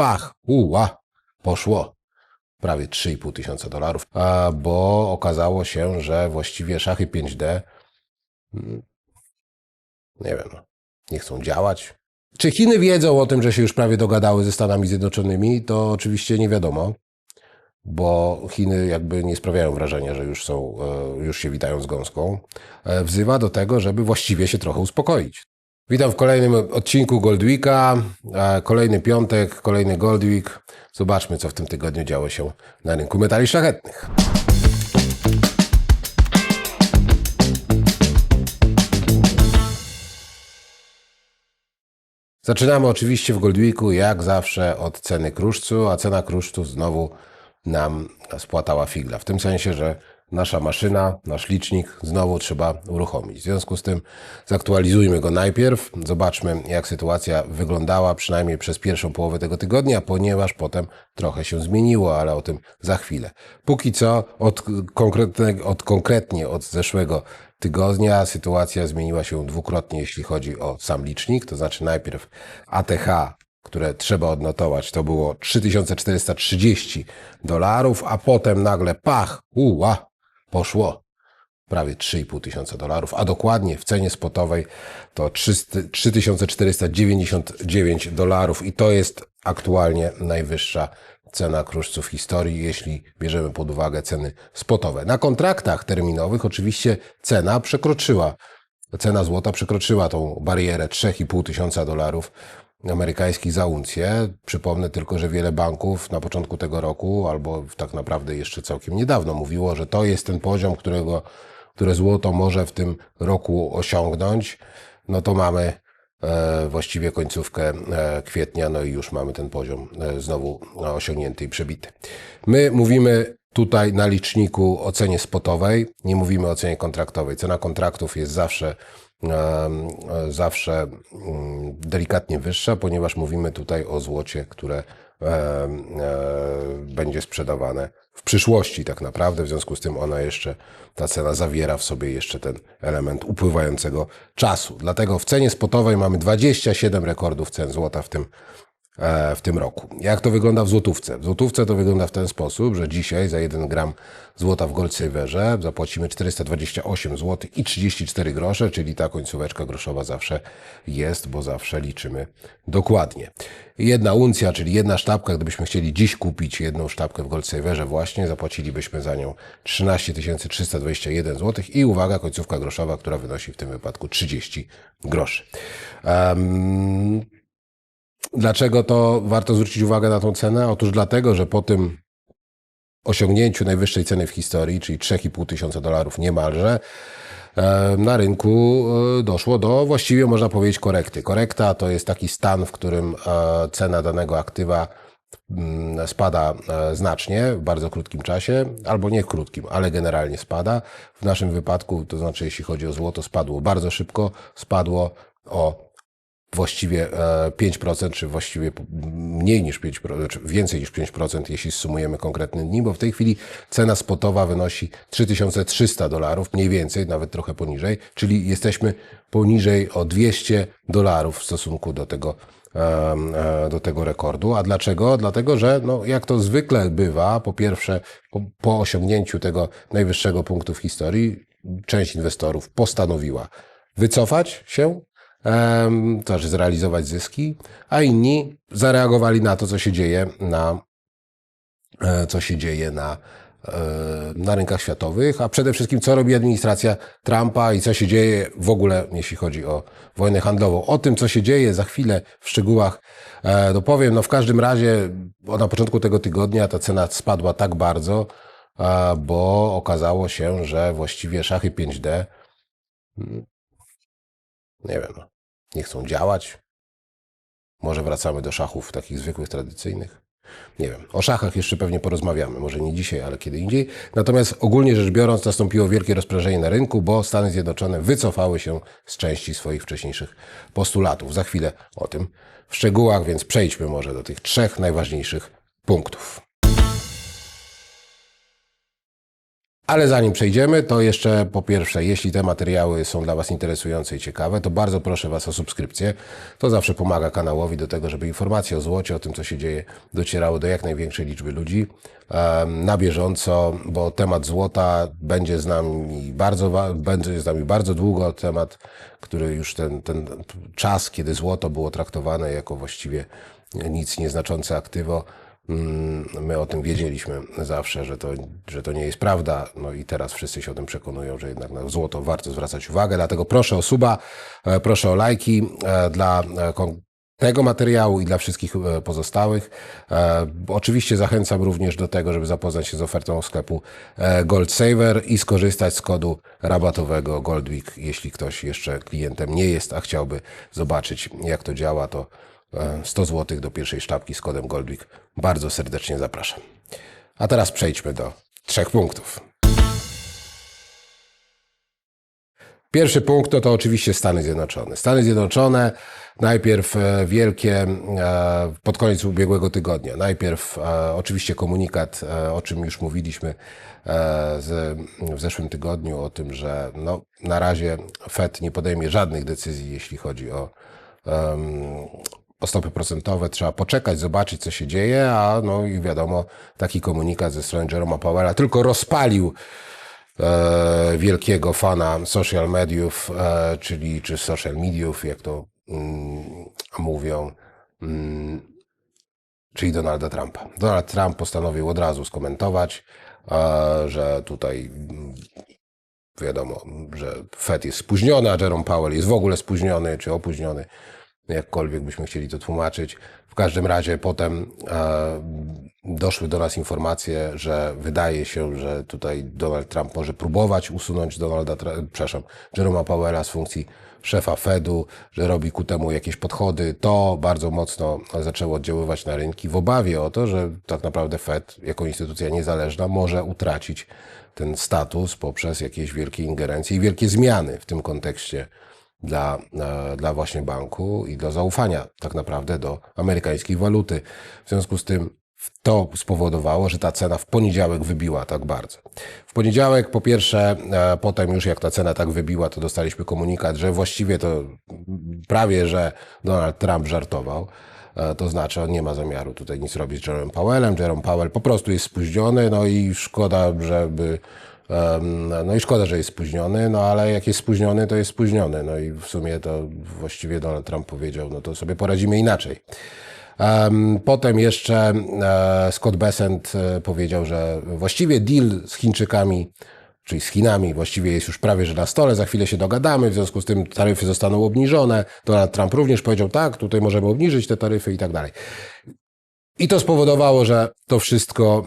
pach, uła, poszło prawie 3,5 tysiąca dolarów, bo okazało się, że właściwie szachy 5D mm, nie wiem, no, nie chcą działać. Czy Chiny wiedzą o tym, że się już prawie dogadały ze Stanami Zjednoczonymi? To oczywiście nie wiadomo, bo Chiny jakby nie sprawiają wrażenia, że już są, e, już się witają z gąską. E, Wzywa do tego, żeby właściwie się trochę uspokoić. Witam w kolejnym odcinku Goldweeka. E, Kolejny piątek, kolejny Goldweek. Zobaczmy, co w tym tygodniu działo się na rynku metali szlachetnych. Zaczynamy oczywiście w Goldweeku, jak zawsze, od ceny kruszcu, a cena kruszcu znowu nam spłatała figla. W tym sensie, że nasza maszyna, nasz licznik znowu trzeba uruchomić. W związku z tym zaktualizujmy go najpierw, zobaczmy jak sytuacja wyglądała, przynajmniej przez pierwszą połowę tego tygodnia, ponieważ potem trochę się zmieniło, ale o tym za chwilę. Póki co, od, konkretne, od konkretnie od zeszłego tygodnia sytuacja zmieniła się dwukrotnie, jeśli chodzi o sam licznik, to znaczy najpierw ATH które trzeba odnotować, to było 3430 dolarów, a potem nagle pach, uła, poszło prawie 3,5 tysiąca dolarów, a dokładnie w cenie spotowej to 300 3499 dolarów i to jest aktualnie najwyższa cena kruszców w historii, jeśli bierzemy pod uwagę ceny spotowe. Na kontraktach terminowych oczywiście cena przekroczyła, cena złota przekroczyła tą barierę 3,5 tysiąca dolarów amerykańskich za uncję. Przypomnę tylko, że wiele banków na początku tego roku, albo tak naprawdę jeszcze całkiem niedawno mówiło, że to jest ten poziom, którego, które złoto może w tym roku osiągnąć. No to mamy e, właściwie końcówkę e, kwietnia, no i już mamy ten poziom e, znowu osiągnięty i przebity. My mówimy tutaj na liczniku o cenie spotowej, nie mówimy o cenie kontraktowej. Cena kontraktów jest zawsze zawsze mm, delikatnie wyższa, ponieważ mówimy tutaj o złocie, które będzie sprzedawane w przyszłości tak naprawdę, w związku z tym ona jeszcze, ta cena zawiera w sobie jeszcze ten element upływającego czasu. Dlatego w cenie spotowej mamy 27 rekordów cen złota w tym e, w tym roku. Jak to wygląda w złotówce? W złotówce to wygląda w ten sposób, że dzisiaj za 1 gram złota w Gold Silverze zapłacimy 428 zł i 34 grosze, czyli ta końcóweczka groszowa zawsze jest, bo zawsze liczymy dokładnie. Jedna uncja, czyli jedna sztabka, gdybyśmy chcieli dziś kupić jedną sztabkę w Gold Silverze właśnie, zapłacilibyśmy za nią 13 321 zł i uwaga, końcówka groszowa, która wynosi w tym wypadku 30 groszy. Um, Dlaczego to warto zwrócić uwagę na tą cenę? Otóż dlatego, że po tym osiągnięciu najwyższej ceny w historii, czyli 3,5 tysiąca dolarów niemalże, e, na rynku e, doszło do właściwie można powiedzieć korekty. Korekta to jest taki stan, w którym e, cena danego aktywa mm, spada znacznie w bardzo krótkim czasie, albo nie krótkim, ale generalnie spada. W naszym wypadku, to znaczy jeśli chodzi o złoto, spadło bardzo szybko, spadło o właściwie 5%, czy właściwie mniej niż 5%, czy więcej niż 5%, jeśli sumujemy konkretne dni, bo w tej chwili cena spotowa wynosi 3300 dolarów, mniej więcej, nawet trochę poniżej, czyli jesteśmy poniżej o 200 dolarów w stosunku do tego, do tego rekordu. A dlaczego? Dlatego, że no, jak to zwykle bywa, po pierwsze, po, po osiągnięciu tego najwyższego punktu w historii, część inwestorów postanowiła wycofać się znaczy zrealizować zyski, a inni zareagowali na to, co się dzieje na, e, co się dzieje na, e, na rynkach światowych, a przede wszystkim co robi administracja Trumpa i co się dzieje w ogóle, jeśli chodzi o wojnę handlową. O tym, co się dzieje za chwilę w szczegółach dopowiem. No w każdym razie na początku tego tygodnia ta cena spadła tak bardzo, bo okazało się, że właściwie szachy 5D nie wiem, no, nie chcą działać. Może wracamy do szachów takich zwykłych, tradycyjnych. Nie wiem. O szachach jeszcze pewnie porozmawiamy. Może nie dzisiaj, ale kiedy indziej. Natomiast ogólnie rzecz biorąc, nastąpiło wielkie rozprężenie na rynku, bo Stany Zjednoczone wycofały się z części swoich wcześniejszych postulatów. Za chwilę o tym w szczegółach, więc przejdźmy może do tych trzech najważniejszych punktów. Ale zanim przejdziemy, to jeszcze po pierwsze, jeśli te materiały są dla Was interesujące i ciekawe, to bardzo proszę Was o subskrypcję. To zawsze pomaga kanałowi do tego, żeby informacje o złocie, o tym, co się dzieje, docierały do jak największej liczby ludzi na bieżąco, bo temat złota będzie z nami bardzo, będzie z nami bardzo długo. Temat, który już ten, ten czas, kiedy złoto było traktowane jako właściwie nic nieznaczące aktywo, My o tym wiedzieliśmy zawsze, że to, że to nie jest prawda. No i teraz wszyscy się o tym przekonują, że jednak na złoto warto zwracać uwagę. Dlatego proszę o suba, e, proszę o lajki e, dla e, tego materiału i dla wszystkich pozostałych. Oczywiście zachęcam również do tego, żeby zapoznać się z ofertą sklepu Gold Saver i skorzystać z kodu rabatowego Goldweek. Jeśli ktoś jeszcze klientem nie jest, a chciałby zobaczyć, jak to działa, to 100 zł do pierwszej sztabki z kodem Goldweek. Bardzo serdecznie zapraszam. A teraz przejdźmy do trzech punktów. Pierwszy punkt to, to oczywiście Stany Zjednoczone. Stany Zjednoczone najpierw e, wielkie, e, pod koniec ubiegłego tygodnia, najpierw e, oczywiście komunikat, e, o czym już mówiliśmy e, w zeszłym tygodniu, o tym, że no, na razie Fed nie podejmie żadnych decyzji, jeśli chodzi o, o stopy procentowe. Trzeba poczekać, zobaczyć, co się dzieje, a no i wiadomo, taki komunikat ze strony Jeroma Powella tylko rozpalił e, wielkiego fana social mediów, e, czyli czy social mediów, jak to mm, mówią, mm, czyli Donalda Trumpa. Donald Trump postanowił od razu skomentować, e, że tutaj mm, wiadomo, że Fed jest spóźniony, a Jerome Powell jest w ogóle spóźniony czy opóźniony, jakkolwiek byśmy chcieli to tłumaczyć. W każdym razie potem e, doszły do nas informacje, że wydaje się, że tutaj Donald Trump może próbować usunąć Donalda, przepraszam, Jeroma Powella z funkcji szefa Fedu, że robi ku temu jakieś podchody. To bardzo mocno zaczęło oddziaływać na rynki w obawie o to, że tak naprawdę Fed jako instytucja niezależna może utracić ten status poprzez jakieś wielkie ingerencje i wielkie zmiany w tym kontekście dla, e, dla właśnie banku i dla zaufania tak naprawdę do amerykańskiej waluty. W związku z tym to spowodowało, że ta cena w poniedziałek wybiła tak bardzo. W poniedziałek, po pierwsze, e, potem już jak ta cena tak wybiła, to dostaliśmy komunikat, że właściwie to prawie, że Donald Trump żartował. E, To znaczy, on nie ma zamiaru tutaj nic robić z Jerome Powellem. Jerome Powell po prostu jest spóźniony, no i szkoda, żeby. No i szkoda, że jest spóźniony, no ale jak jest spóźniony, to jest spóźniony. No i w sumie to właściwie Donald Trump powiedział, no to sobie poradzimy inaczej. Em, Potem jeszcze e, Scott Bessent e, powiedział, że właściwie deal z Chińczykami, czyli z Chinami, właściwie jest już prawie że na stole, za chwilę się dogadamy, w związku z tym taryfy zostaną obniżone. Donald Trump również powiedział, tak, tutaj możemy obniżyć te taryfy i tak dalej. I to spowodowało, że to wszystko,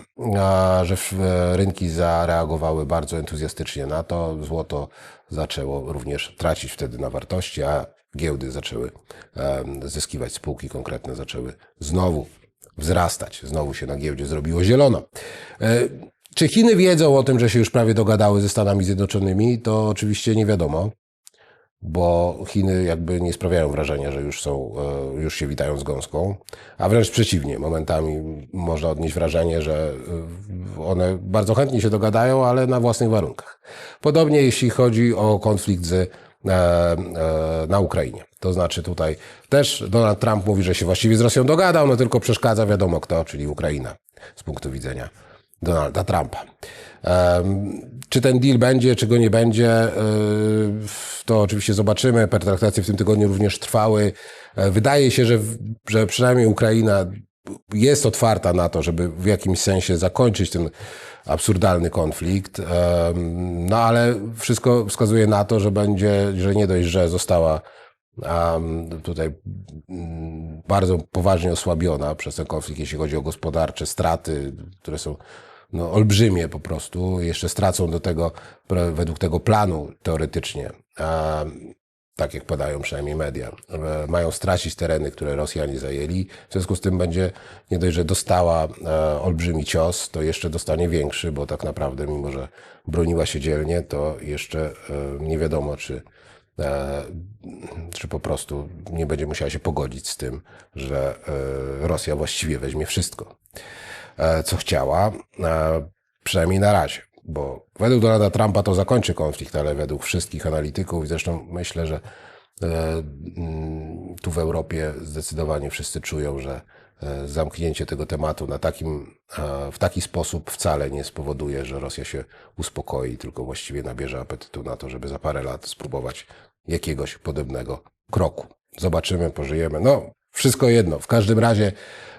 że e, rynki zareagowały bardzo entuzjastycznie na to. Złoto zaczęło również tracić wtedy na wartości, a giełdy zaczęły em, zyskiwać, spółki konkretne zaczęły znowu wzrastać. Znowu się na giełdzie zrobiło zielono. E, Czy Chiny wiedzą o tym, że się już prawie dogadały ze Stanami Zjednoczonymi? To oczywiście nie wiadomo bo Chiny jakby nie sprawiają wrażenia, że już są, e, już się witają z gąską, a wręcz przeciwnie, momentami można odnieść wrażenie, że e, one bardzo chętnie się dogadają, ale na własnych warunkach. Podobnie jeśli chodzi o konflikt z, e, na Ukrainie. To znaczy tutaj też Donald Trump mówi, że się właściwie z Rosją dogadał, no tylko przeszkadza wiadomo kto, czyli Ukraina z punktu widzenia Donalda Trumpa. Czy ten deal będzie, czy go nie będzie, y, to oczywiście zobaczymy. Pertraktacje w tym tygodniu również trwały. E, Wydaje się, że, że przynajmniej Ukraina jest otwarta na to, żeby w jakimś sensie zakończyć ten absurdalny konflikt. No ale wszystko wskazuje na to, że będzie, że nie dość, że została tutaj mm, bardzo poważnie osłabiona przez ten konflikt, jeśli chodzi o gospodarcze straty, które są no, olbrzymie po prostu. Jeszcze stracą do tego, według tego planu teoretycznie, a, tak jak podają przynajmniej media, mają stracić tereny, które Rosjanie zajęli. W związku z tym będzie nie dość, że dostała e, olbrzymi cios, to jeszcze dostanie większy, bo tak naprawdę, mimo że broniła się dzielnie, to jeszcze e, nie wiadomo, czy e, czy po prostu nie będzie musiała się pogodzić z tym, że Rosja właściwie weźmie wszystko, co chciała, e, przynajmniej na razie. bo według Donalda Trumpa to zakończy konflikt, ale według wszystkich analityków, zresztą myślę, że e, mm, tu w Europie zdecydowanie wszyscy czują, że e, zamknięcie tego tematu na takim, e, w taki sposób wcale nie spowoduje, że Rosja się uspokoi, tylko właściwie nabierze apetytu na to, żeby za parę lat spróbować jakiegoś podobnego kroku. Zobaczymy, pożyjemy. No, wszystko jedno. W każdym razie,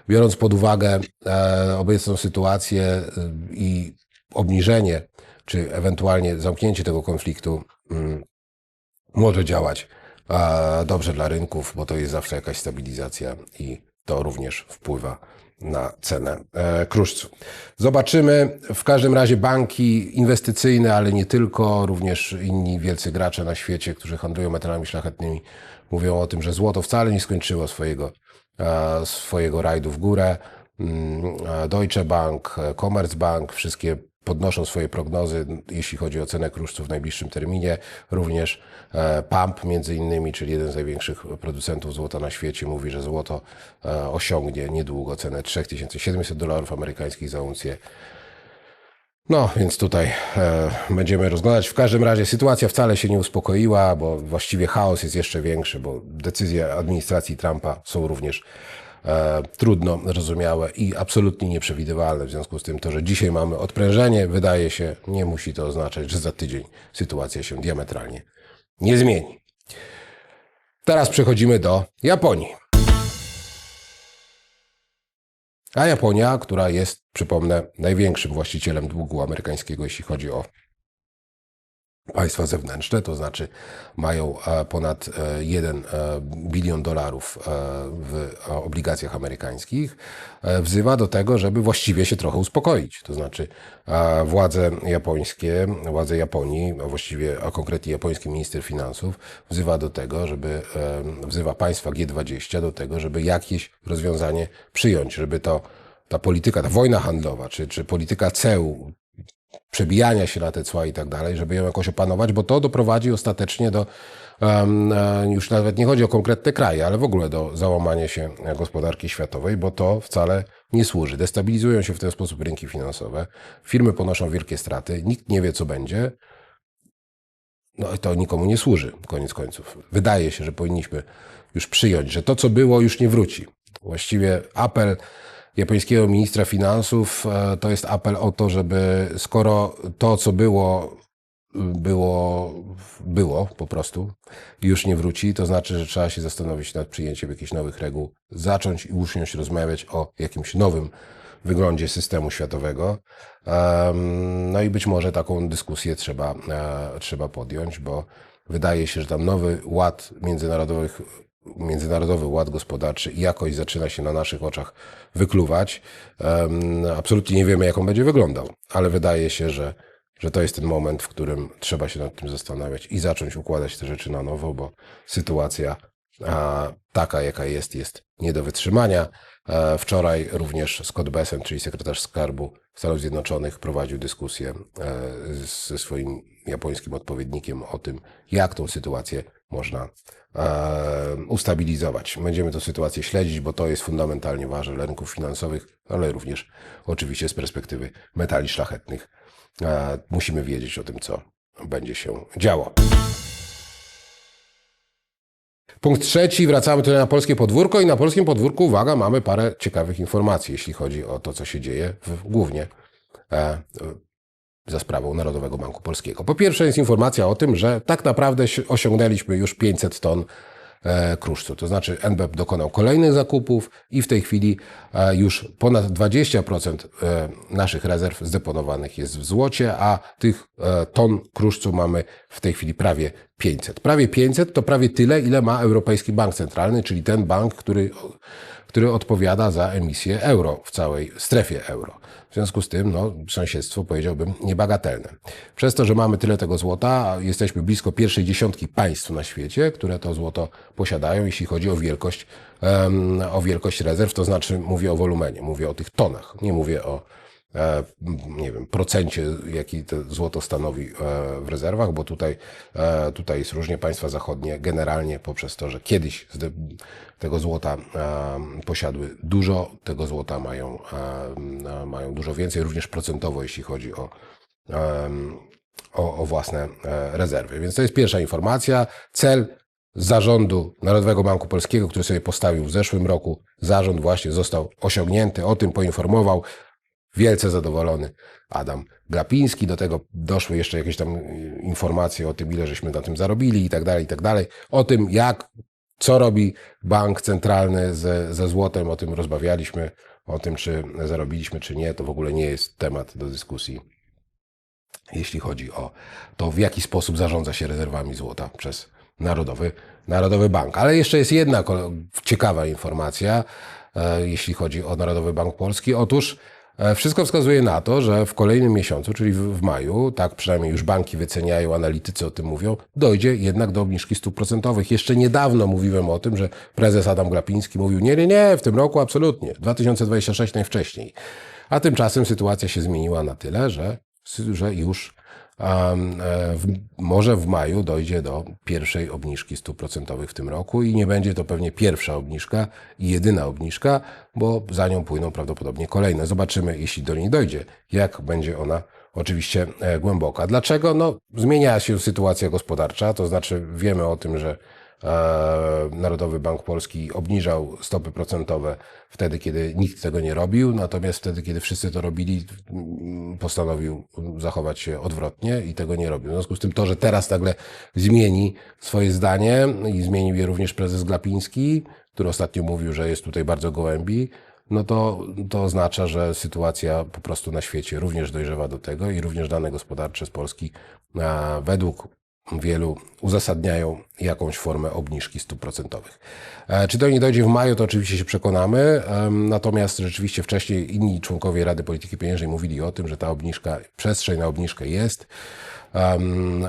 biorąc pod uwagę e, obecną sytuację e, i obniżenie, czy ewentualnie zamknięcie tego konfliktu, mm, może działać e, dobrze dla rynków, bo to jest zawsze jakaś stabilizacja i to również wpływa na cenę e, kruszcu. Zobaczymy. W każdym razie banki inwestycyjne, ale nie tylko, również inni wielcy gracze na świecie, którzy handlują metalami szlachetnymi, mówią o tym, że złoto wcale nie skończyło swojego, e, swojego rajdu w górę. Mm, e, Deutsche Bank, Commerzbank, wszystkie podnoszą swoje prognozy, jeśli chodzi o cenę kruszcu w najbliższym terminie. Również e, Pump między innymi, czyli jeden z największych producentów złota na świecie, mówi, że złoto e, osiągnie niedługo cenę 3700 dolarów amerykańskich za uncję. No, więc tutaj e, będziemy rozglądać. W każdym razie sytuacja wcale się nie uspokoiła, bo właściwie chaos jest jeszcze większy, bo decyzje administracji Trumpa są również trudno zrozumiałe i absolutnie nieprzewidywalne. W związku z tym to, że dzisiaj mamy odprężenie, wydaje się, nie musi to oznaczać, że za tydzień sytuacja się diametralnie nie zmieni. Teraz przechodzimy do Japonii. A Japonia, która jest, przypomnę, największym właścicielem długu amerykańskiego, jeśli chodzi o państwa zewnętrzne, to znaczy mają e, ponad e, 1 e, bilion dolarów e, w e, obligacjach amerykańskich, e, wzywa do tego, żeby właściwie się trochę uspokoić. To znaczy e, władze japońskie, władze Japonii, a właściwie, a konkretnie japoński minister finansów, wzywa do tego, żeby, e, wzywa państwa G20 do tego, żeby jakieś rozwiązanie przyjąć, żeby to ta polityka, ta wojna handlowa, czy, czy polityka ceł, przebijania się na te cła i tak dalej, żeby ją jakoś opanować, bo to doprowadzi ostatecznie do, e, już nawet nie chodzi o konkretne kraje, ale w ogóle do załamania się gospodarki światowej, bo to wcale nie służy. Destabilizują się w ten sposób rynki finansowe, firmy ponoszą wielkie straty, nikt nie wie, co będzie. No i to nikomu nie służy, koniec końców. Wydaje się, że powinniśmy już przyjąć, że to, co było, już nie wróci. Właściwie apel japońskiego ministra finansów e, to jest apel o to, żeby skoro to, co było, było, było po prostu, już nie wróci, to znaczy, że trzeba się zastanowić nad przyjęciem jakichś nowych reguł, zacząć i usiąść rozmawiać o jakimś nowym wyglądzie systemu światowego. No i być może taką dyskusję trzeba, e, trzeba podjąć, bo wydaje się, że tam nowy ład międzynarodowych międzynarodowy ład gospodarczy jakoś zaczyna się na naszych oczach wykluwać. Absolutnie nie wiemy, jak on będzie wyglądał, ale wydaje się, że, że to jest ten moment, w którym trzeba się nad tym zastanawiać i zacząć układać te rzeczy na nowo, bo sytuacja taka, jaka jest, jest nie do wytrzymania. E, Wczoraj również Scott Bessent, czyli sekretarz skarbu Stanów Zjednoczonych, prowadził dyskusję e, ze swoim japońskim odpowiednikiem o tym, jak tą sytuację można ustabilizować. Będziemy tę sytuację śledzić, bo to jest fundamentalnie ważne dla rynków finansowych, ale również oczywiście z perspektywy metali szlachetnych. E, Musimy wiedzieć o tym, co będzie się działo. Punkt trzeci, wracamy tutaj na polskie podwórko i na polskim podwórku, uwaga, mamy parę ciekawych informacji, jeśli chodzi o to, co się dzieje w, głównie e, za sprawą Narodowego Banku Polskiego. Po pierwsze jest informacja o tym, że tak naprawdę si- osiągnęliśmy już 500 ton e, kruszcu. To znaczy NBP dokonał kolejnych zakupów i w tej chwili e, już ponad 20% e, naszych rezerw zdeponowanych jest w złocie, a tych ton kruszcu mamy w tej chwili prawie 500. Prawie 500 to prawie tyle, ile ma Europejski Bank Centralny, czyli ten bank, który, który odpowiada za emisję euro w całej strefie euro. W związku z tym, no, sąsiedztwo powiedziałbym niebagatelne. Przez to, że mamy tyle tego złota, jesteśmy blisko pierwszej dziesiątki państw na świecie, które to złoto posiadają, jeśli chodzi o wielkość, em, o wielkość rezerw, to znaczy mówię o wolumenie, mówię o tych tonach, nie mówię o nie wiem, procencie, jaki to złoto stanowi e, w rezerwach, bo tutaj, e, tutaj jest różnie państwa zachodnie generalnie poprzez to, że kiedyś tego złota e, posiadły dużo, tego złota mają, e, mają dużo więcej, również procentowo, jeśli chodzi o o, o własne e, rezerwy. Więc to jest pierwsza informacja. Cel zarządu Narodowego Banku Polskiego, który sobie postawił w zeszłym roku, zarząd właśnie został osiągnięty. O tym poinformował wielce zadowolony Adam Glapiński. Do tego doszły jeszcze jakieś tam y, informacje o tym, ile żeśmy na tym zarobili i tak dalej, i tak dalej. O tym, jak, co robi bank centralny ze, ze złotem, o tym rozmawialiśmy. O tym, czy zarobiliśmy, czy nie, to w ogóle nie jest temat do dyskusji jeśli chodzi o to, w jaki sposób zarządza się rezerwami złota przez Narodowy, Narodowy Bank. Ale jeszcze jest jedna ciekawa informacja, e, jeśli chodzi o Narodowy Bank Polski. Otóż wszystko wskazuje na to, że w kolejnym miesiącu, czyli w, w maju, tak przynajmniej już banki wyceniają, analitycy o tym mówią, dojdzie jednak do obniżki stóp procentowych. Jeszcze niedawno mówiłem o tym, że prezes Adam Glapiński mówił, nie, nie, nie, w tym roku absolutnie, 2026 najwcześniej. A tymczasem sytuacja się zmieniła na tyle, że że już um, e, w, może w maju dojdzie do pierwszej obniżki stóp procentowych w tym roku i nie będzie to pewnie pierwsza obniżka i jedyna obniżka, bo za nią płyną prawdopodobnie kolejne. Zobaczymy, jeśli do niej dojdzie, jak będzie ona oczywiście e, głęboka. Dlaczego? No, zmienia się sytuacja gospodarcza, to znaczy wiemy o tym, że Narodowy Bank Polski obniżał stopy procentowe wtedy, kiedy nikt tego nie robił, natomiast wtedy, kiedy wszyscy to robili, postanowił zachować się odwrotnie i tego nie robił. W związku z tym to, że teraz nagle zmieni swoje zdanie i zmienił je również prezes Glapiński, który ostatnio mówił, że jest tutaj bardzo gołębi, no to, to oznacza, że sytuacja po prostu na świecie również dojrzewa do tego i również dane gospodarcze z Polski a, według wielu uzasadniają jakąś formę obniżki stóp procentowych. E, Czy do niej dojdzie w maju, to oczywiście się przekonamy, natomiast rzeczywiście wcześniej inni członkowie Rady Polityki Pieniężnej mówili o tym, że ta obniżka, przestrzeń na obniżkę jest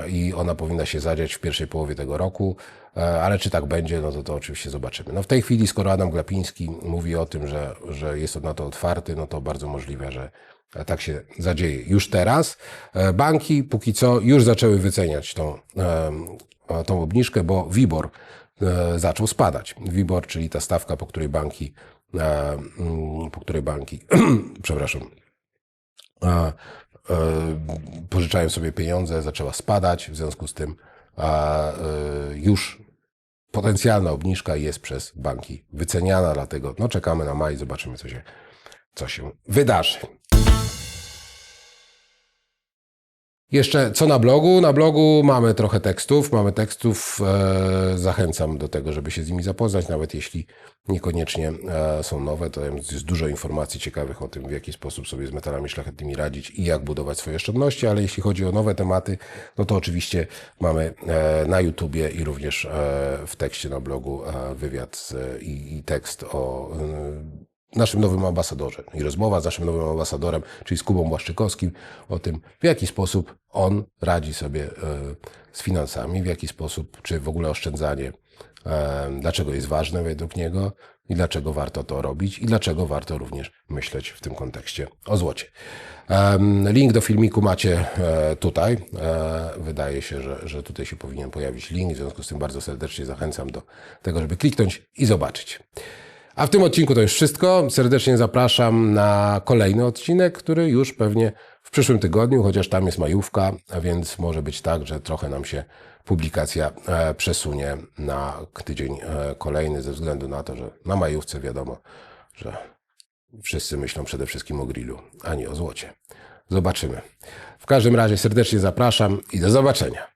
i ona powinna się zadziać w pierwszej połowie tego roku, E, ale czy tak będzie, no to, to oczywiście zobaczymy. No w tej chwili, skoro Adam Glapiński mówi o tym, że, że jest na to otwarty, no to bardzo możliwe, że tak się zadzieje już teraz. E, Banki póki co już zaczęły wyceniać tą, em, tą obniżkę, bo WIBOR e, zaczął spadać. WIBOR, czyli ta stawka, po której banki, e, mm, po której banki, przepraszam, e, e, pożyczają sobie pieniądze, zaczęła spadać, w związku z tym a, e, już potencjalna obniżka jest przez banki wyceniana, dlatego no, czekamy na maj, zobaczymy, co się, co się wydarzy. Jeszcze co na blogu? Na blogu mamy trochę tekstów. Mamy tekstów. E, zachęcam do tego, żeby się z nimi zapoznać, nawet jeśli niekoniecznie e, są nowe. To jest dużo informacji ciekawych o tym, w jaki sposób sobie z metalami szlachetnymi radzić i jak budować swoje oszczędności. Ale jeśli chodzi o nowe tematy, no to oczywiście mamy e, na YouTubie i również e, w tekście na blogu e, wywiad i, i tekst o e, naszym nowym ambasadorze i rozmowa z naszym nowym ambasadorem, czyli z Kubą Błaszczykowskim, o tym, w jaki sposób on radzi sobie e, z finansami, w jaki sposób, czy w ogóle oszczędzanie, e, dlaczego jest ważne według niego i dlaczego warto to robić i dlaczego warto również myśleć w tym kontekście o złocie. Link do filmiku macie e, tutaj. Wydaje się, że, że tutaj się powinien pojawić link, w związku z tym bardzo serdecznie zachęcam do tego, żeby kliknąć i zobaczyć. A w tym odcinku to już wszystko. Serdecznie zapraszam na kolejny odcinek, który już pewnie w przyszłym tygodniu, chociaż tam jest majówka, więc może być tak, że trochę nam się publikacja e, przesunie na tydzień e, kolejny, ze względu na to, że na majówce wiadomo, że wszyscy myślą przede wszystkim o grillu, a nie o złocie. Zobaczymy. W każdym razie serdecznie zapraszam i do zobaczenia.